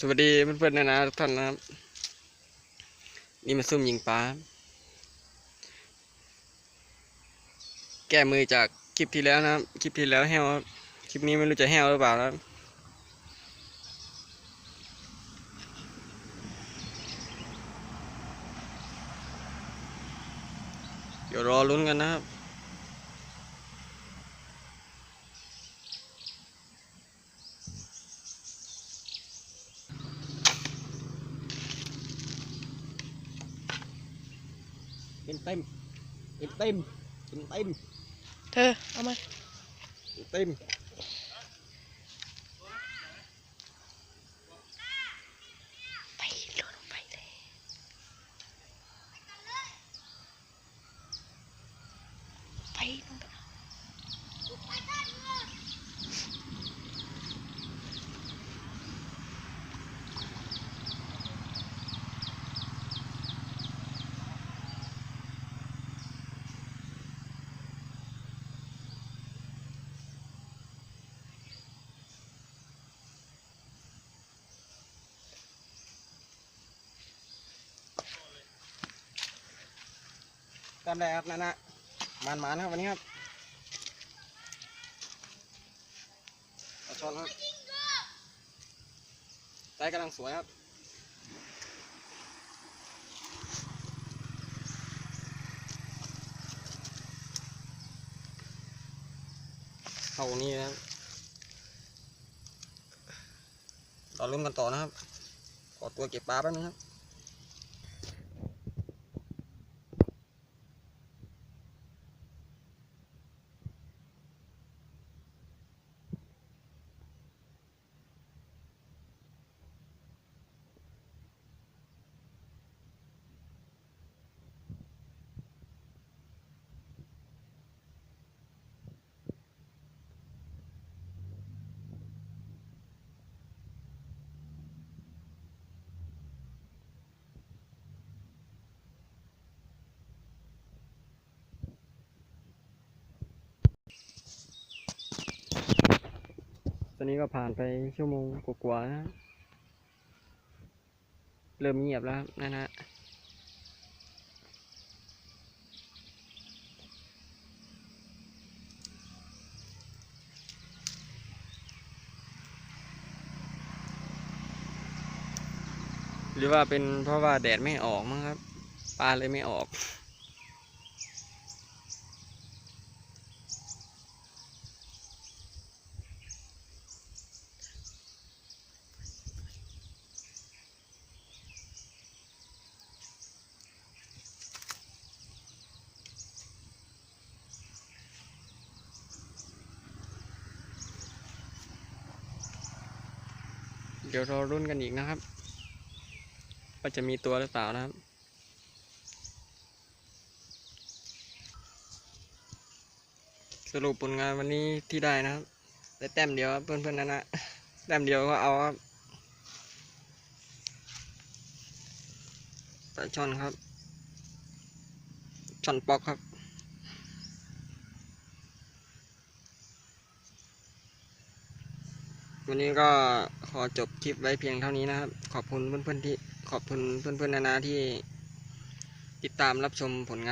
สวัสดีเพื่อนๆนะนะทุกท่านนะครับ นี่มาซุ่มยิงปลาแก้มือจากคลิปที่แล้วนะครับ คลิปที่แล้วแห้วครับคลิปนี้ไม่รู้จะแห้วหรือเปล่านะครับเดี๋ยวรอลุ้นกันนะครับ เต็มเต็มเต็มเต็มเต็มเต็ม เธอ เอามา เต็ม ไปโดนไปเลย ไปนู่นไปเอา ตามได้ครับนั่นนะมานมานครับวันนี้ครับเอาช้อนครับไซส์กำลังสวยครับเข้านี่นะครับเราลุ้นกันต่อนะครับ ขอตัวเก็บปลาแป๊บนึงครับ ตอนนี้ก็ผ่านไปชั่วโมงกว่าๆนะเริ่มเงียบแล้วนั่นฮะหรือว่าเป็นเพราะว่าแดดไม่ออกมั้งครับ ปลาเลยไม่ออก เดี๋ยวรอรุ่นกันอีกนะครับว่าจะมีตัวหรือเปล่านะครับ สรุปผลงานวันนี้ที่ได้นะครับได้แต้มเดียวครับเพื่อนๆนะนะแต้มเดียวก็เอาครับปลาช่อนครับ ช่อนปอกครับ วันนี้ก็ขอจบคลิปไว้เพียงเท่านี้นะครับ ขอบคุณเพื่อนๆที่ขอบคุณเพื่อนๆนานาที่ติดตามรับชมผลงาน